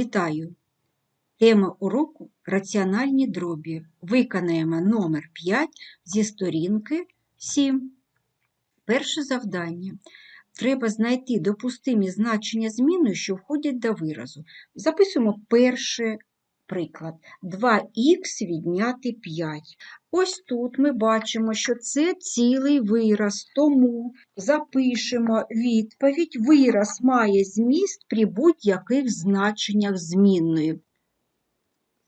Вітаю! Тема уроку раціональні дробі. Виконаємо номер 5 зі сторінки 7. Перше завдання. Треба знайти допустимі значення зміни, що входять до виразу. Записуємо перший приклад. 2х відняти 5. Ось тут ми бачимо, що це цілий вираз, тому запишемо відповідь. Вираз має зміст при будь-яких значеннях змінної.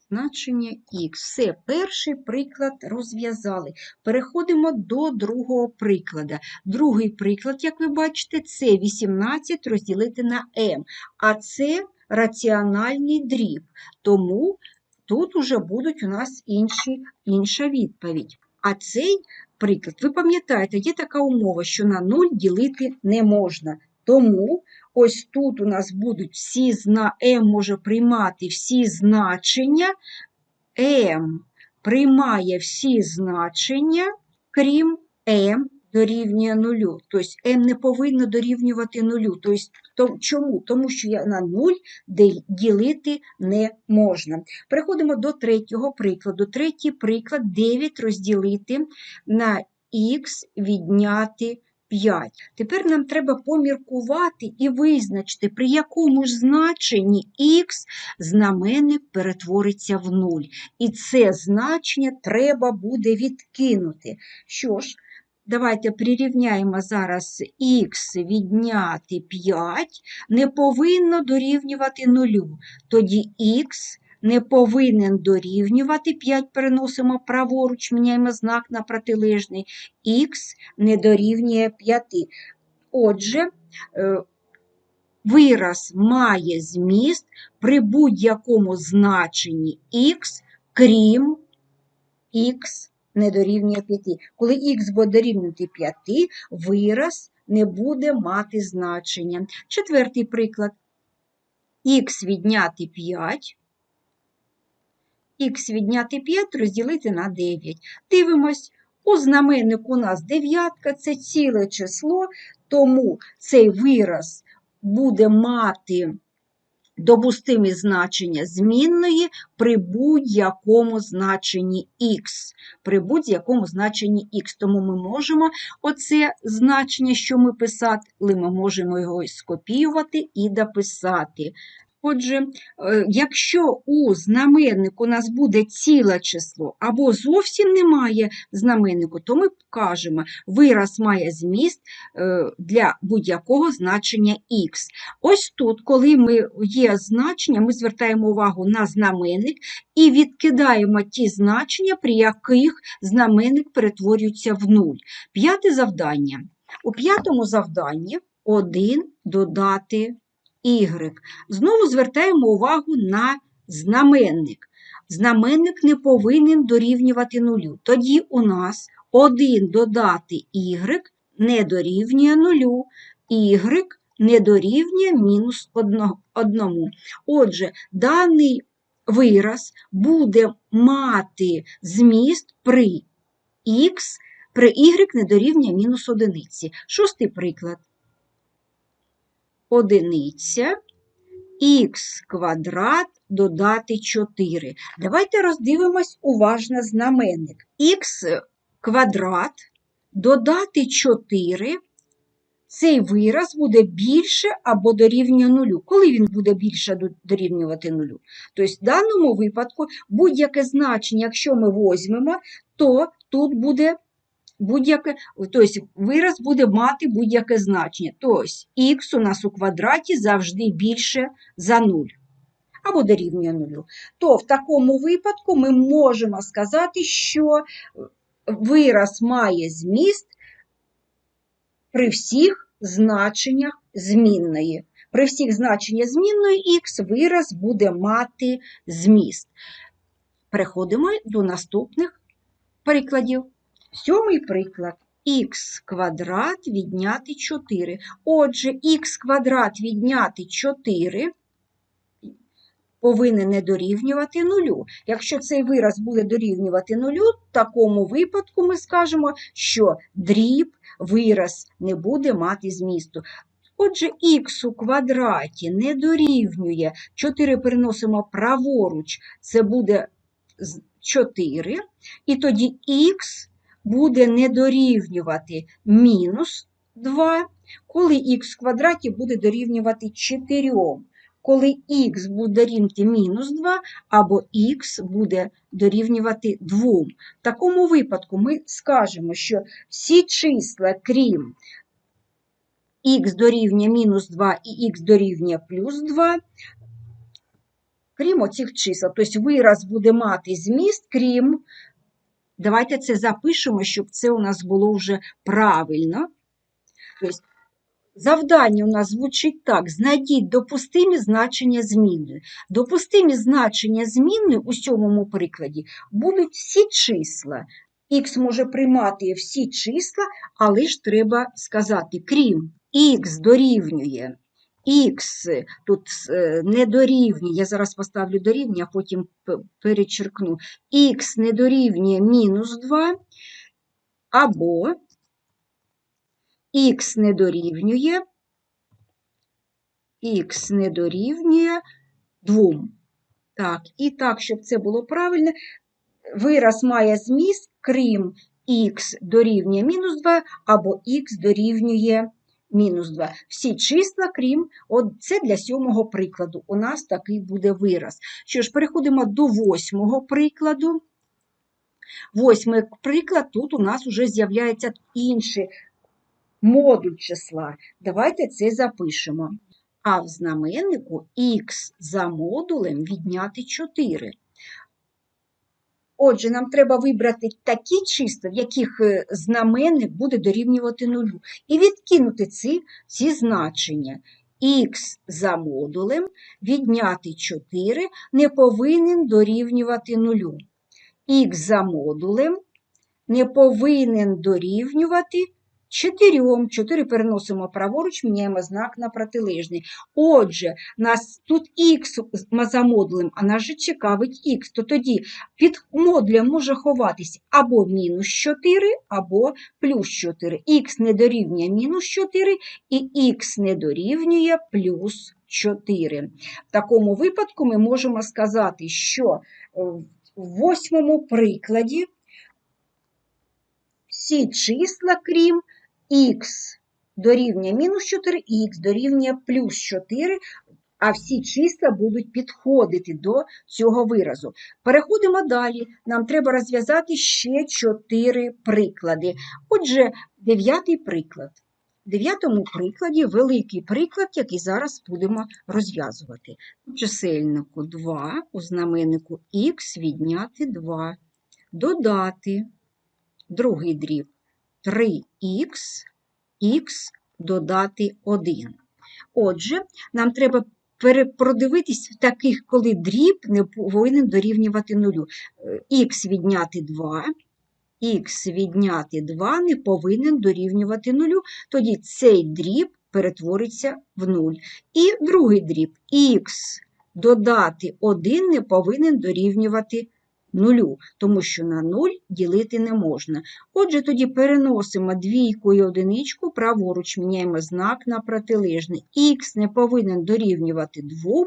Значення х. Все, перший приклад розв'язали. Переходимо до другого прикладу. Другий приклад, як ви бачите, це 18 розділити на m, а це раціональний дріб. Тому тут уже будуть у нас інші, інша відповідь. А цей приклад, ви пам'ятаєте, є така умова, що на 0 ділити не можна. Тому ось тут у нас будуть всі зна... m може приймати всі значення, m приймає всі значення, крім m дорівнює нулю. Тобто m не повинно дорівнювати нулю. Тобто, чому? Тому що я на 0 ділити не можна. Переходимо до третього прикладу. Третій приклад 9 розділити на х відняти 5. Тепер нам треба поміркувати і визначити, при якому ж значенні х знаменник перетвориться в 0. І це значення треба буде відкинути. Що ж, Давайте прирівняємо зараз х відняти 5 не повинно дорівнювати 0. Тоді х не повинен дорівнювати 5 переносимо праворуч, міняємо знак на протилежний, х не дорівнює 5. Отже, вираз має зміст при будь-якому значенні х, крім х не дорівнює 5. Коли х буде дорівнювати 5, вираз не буде мати значення. Четвертий приклад. х відняти 5. Х відняти 5 розділити на 9. Дивимось, у знаменнику у нас дев'ятка це ціле число, тому цей вираз буде мати допустимі значення змінної при будь-якому значенні х. При будь-якому значенні х. Тому ми можемо оце значення, що ми писали, ми можемо його скопіювати і дописати. Отже, е, якщо у знаменнику у нас буде ціле число або зовсім немає знаменнику, то ми кажемо, вираз має зміст е, для будь-якого значення х. Ось тут, коли ми є значення, ми звертаємо увагу на знаменник і відкидаємо ті значення, при яких знаменник перетворюється в нуль. П'яте завдання. У п'ятому завданні 1 додати y. Знову звертаємо увагу на знаменник. Знаменник не повинен дорівнювати нулю. Тоді у нас 1 додати y не дорівнює нулю, y не дорівнює мінус 1. Отже, даний вираз буде мати зміст при х, при y не дорівнює мінус одиниці. Шостий приклад одиниця, х квадрат додати 4. Давайте роздивимось уважно знаменник. х квадрат додати 4. Цей вираз буде більше або дорівнює нулю. Коли він буде більше дорівнювати нулю? Тобто, в даному випадку будь-яке значення, якщо ми візьмемо, то тут буде будь-яке, тобто вираз буде мати будь-яке значення. Тобто х у нас у квадраті завжди більше за 0 або дорівнює 0. То в такому випадку ми можемо сказати, що вираз має зміст при всіх значеннях змінної. При всіх значеннях змінної х вираз буде мати зміст. Переходимо до наступних прикладів. Сьомий приклад х квадрат відняти 4. Отже, х квадрат відняти 4 повинен не дорівнювати нулю. Якщо цей вираз буде дорівнювати нулю, в такому випадку ми скажемо, що дріб вираз не буде мати змісту. Отже, х у квадраті не дорівнює 4 переносимо праворуч, це буде 4, і тоді х буде не дорівнювати мінус 2, коли х в квадраті буде дорівнювати 4. Коли х буде дорівнювати мінус 2, або х буде дорівнювати 2. В такому випадку ми скажемо, що всі числа, крім х дорівнює мінус 2 і х дорівнює плюс 2, крім оцих чисел, тобто вираз буде мати зміст, крім, давайте це запишемо, щоб це у нас було вже правильно. Тобто, завдання у нас звучить так: знайдіть допустимі значення змінної. Допустимі значення змінної у сьомому прикладі будуть всі числа. Х може приймати всі числа, але ж треба сказати, крім х дорівнює, х тут е, не дорівнює, я зараз поставлю дорівнює, а потім перечеркну, х не дорівнює мінус 2, або х не дорівнює, х не дорівнює 2. Так, і так, щоб це було правильно, вираз має зміст, крім х дорівнює мінус 2 або х дорівнює мінус 2. Всі числа, крім, от це для сьомого прикладу. У нас такий буде вираз. Що ж, переходимо до восьмого прикладу. Восьмий приклад, тут у нас вже з'являється інший модуль числа. Давайте це запишемо. А в знаменнику х за модулем відняти 4. Отже, нам треба вибрати такі числа, в яких е, знаменник буде дорівнювати нулю, і відкинути ці, ці значення. Х за модулем відняти 4 не повинен дорівнювати нулю. Х за модулем не повинен дорівнювати 4. 4 переносимо праворуч, міняємо знак на протилежний. Отже, нас тут х за модулем, а нас же цікавить х, то тоді під модулем може ховатись або мінус 4, або плюс 4. х не дорівнює мінус 4 і х не дорівнює плюс 4. В такому випадку ми можемо сказати, що е, в восьмому прикладі всі числа, крім х дорівнює мінус 4, х дорівнює плюс 4, а всі числа будуть підходити до цього виразу. Переходимо далі. Нам треба розв'язати ще 4 приклади. Отже, дев'ятий приклад. В дев'ятому прикладі великий приклад, який зараз будемо розв'язувати. У чисельнику 2, у знаменнику х відняти 2, додати другий дріб 3х, х додати 1. Отже, нам треба продивитись в таких, коли дріб не повинен дорівнювати нулю. Х відняти 2, х відняти 2 не повинен дорівнювати нулю, тоді цей дріб перетвориться в 0. І другий дріб х додати 1 не повинен дорівнювати нулю, тому що на 0 ділити не можна. Отже, тоді переносимо двійку і одиничку, праворуч міняємо знак на протилежний. Х не повинен дорівнювати 2,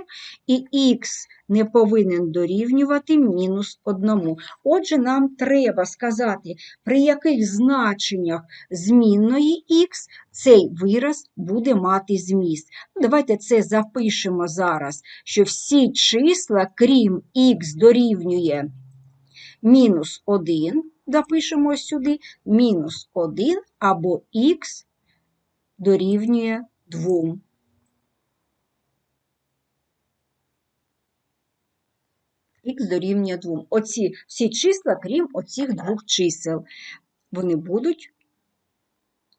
і х не повинен дорівнювати мінус 1. Отже, нам треба сказати, при яких значеннях змінної х цей вираз буде мати зміст. Ну, Давайте це запишемо зараз, що всі числа, крім х дорівнює мінус 1, допишемо ось сюди, мінус 1 або х дорівнює 2. Х дорівнює 2. Оці всі числа, крім оцих двох чисел, вони будуть.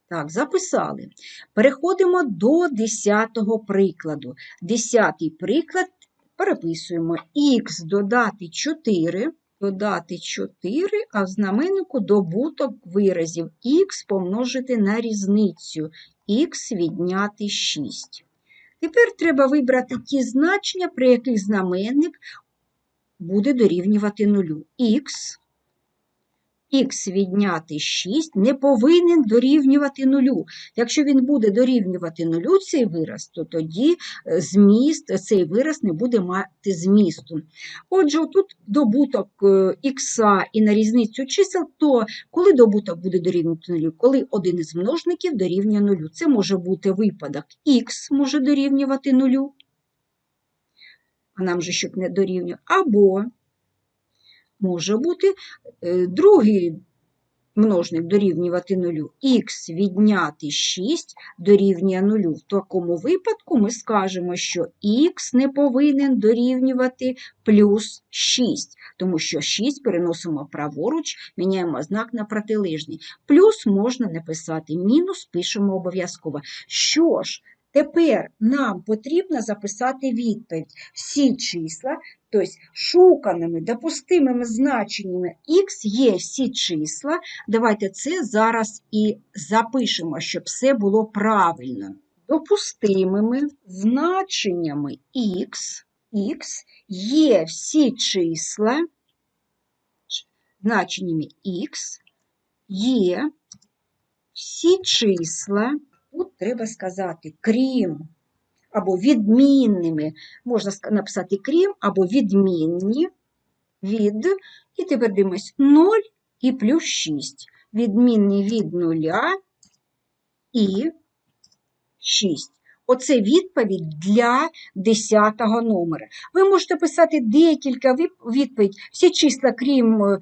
Так, записали. Переходимо до 10-го прикладу. 10-й приклад переписуємо х додати 4, додати 4, а в знаменнику добуток виразів х помножити на різницю, х відняти 6. Тепер треба вибрати ті значення, при яких знаменник буде дорівнювати нулю. Х, х відняти 6 не повинен дорівнювати нулю. Якщо він буде дорівнювати нулю цей вираз, то тоді е, зміст, цей вираз не буде мати змісту. Отже, тут добуток х і на різницю чисел, то коли добуток буде дорівнювати нулю? Коли один із множників дорівнює нулю. Це може бути випадок х може дорівнювати нулю, а нам же щоб не дорівнює, або може бути е, другий множник дорівнювати нулю. х відняти 6 дорівнює нулю. В такому випадку ми скажемо, що х не повинен дорівнювати плюс 6, тому що 6 переносимо праворуч, міняємо знак на протилежний. Плюс можна не писати, мінус пишемо обов'язково. Що ж, Тепер нам потрібно записати відповідь. Всі числа, тобто шуканими допустимими значеннями х є всі числа. Давайте це зараз і запишемо, щоб все було правильно. Допустимими значеннями х, х є всі числа, значеннями х є всі числа. Тут треба сказати крім або відмінними. Можна написати крім або відмінні від, і тепер дивимось 0 і плюс 6. Відмінні від 0 і 6. Оце відповідь для 10 номера. Ви можете писати декілька відповідей, всі числа, крім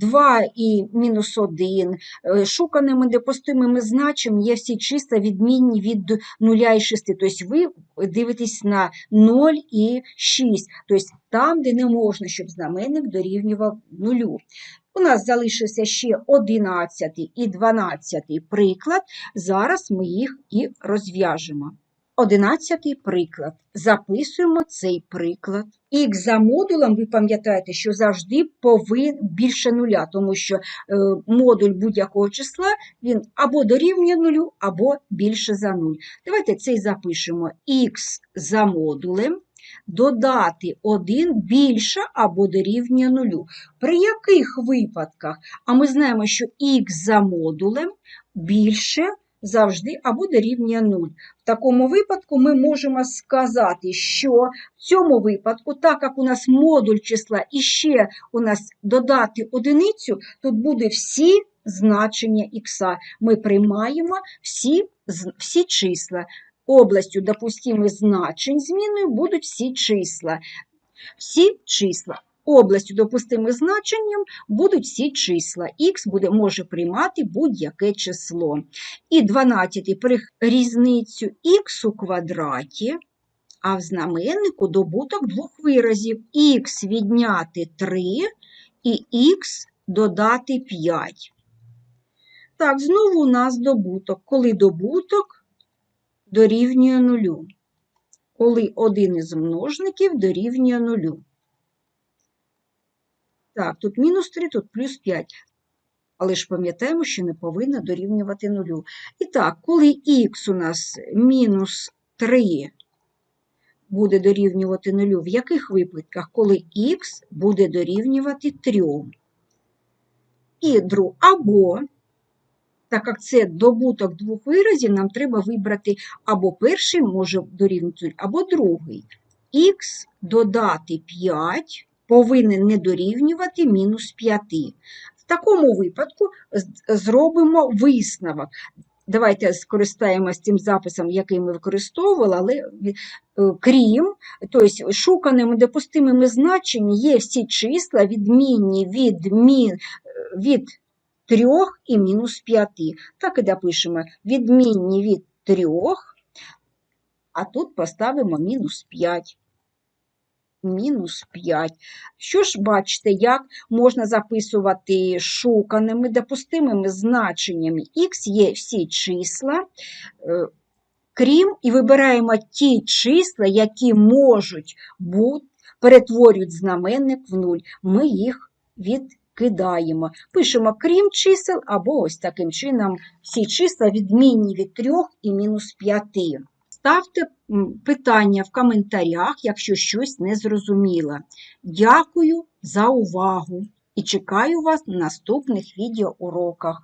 2 е, і мінус 1, е, шуканими допустимими значеннями є всі числа відмінні від 0 і 6. Тобто ви дивитесь на 0 і 6, тобто там, де не можна, щоб знаменник дорівнював нулю. У нас залишився ще 11 і 12 приклад. Зараз ми їх і розв'яжемо. Одинадцятий приклад. Записуємо цей приклад. Х за модулем, ви пам'ятаєте, що завжди повинен більше нуля, тому що е, модуль будь-якого числа він або дорівнює нулю, або більше за нуль. Давайте цей запишемо х за модулем. Додати 1 більше або дорівнює нулю. При яких випадках? А ми знаємо, що х за модулем більше завжди або дорівнює 0. В такому випадку ми можемо сказати, що в цьому випадку, так як у нас модуль числа і ще у нас додати одиницю, тут буде всі значення х. Ми приймаємо всі, всі числа. Областю допустимих значень зміною будуть всі числа. Всі числа. Областю допустимих значенням будуть всі числа. Х буде, може приймати будь-яке число. І 12 при різницю х у квадраті, а в знаменнику добуток двох виразів. х відняти 3 і х додати 5. Так, знову у нас добуток. Коли добуток дорівнює нулю. Коли один із множників дорівнює нулю. Так, тут мінус 3, тут плюс 5. Але ж пам'ятаємо, що не повинна дорівнювати нулю. І так, коли х у нас мінус 3 буде дорівнювати нулю, в яких випадках, коли х буде дорівнювати 3? І друг, або, так як це добуток двох виразів, нам треба вибрати або перший може дорівнювати, або другий. Х додати 5 повинен не дорівнювати мінус 5. В такому випадку зробимо висновок. Давайте скористаємося цим записом, який ми використовували, але е, крім, тобто шуканими допустимими значеннями є всі числа відмінні від мін, від 3 і мінус 5. Так і допишемо відмінні від 3, а тут поставимо мінус 5 мінус 5. Що ж, бачите, як можна записувати шуканими допустимими значеннями х є всі числа, е, крім, і вибираємо ті числа, які можуть бути, перетворюють знаменник в нуль. Ми їх відкидаємо. Пишемо крім чисел, або ось таким чином всі числа відмінні від 3 і мінус 5. Ставте питання в коментарях, якщо щось не зрозуміло. Дякую за увагу! і чекаю вас на наступних відеоуроках.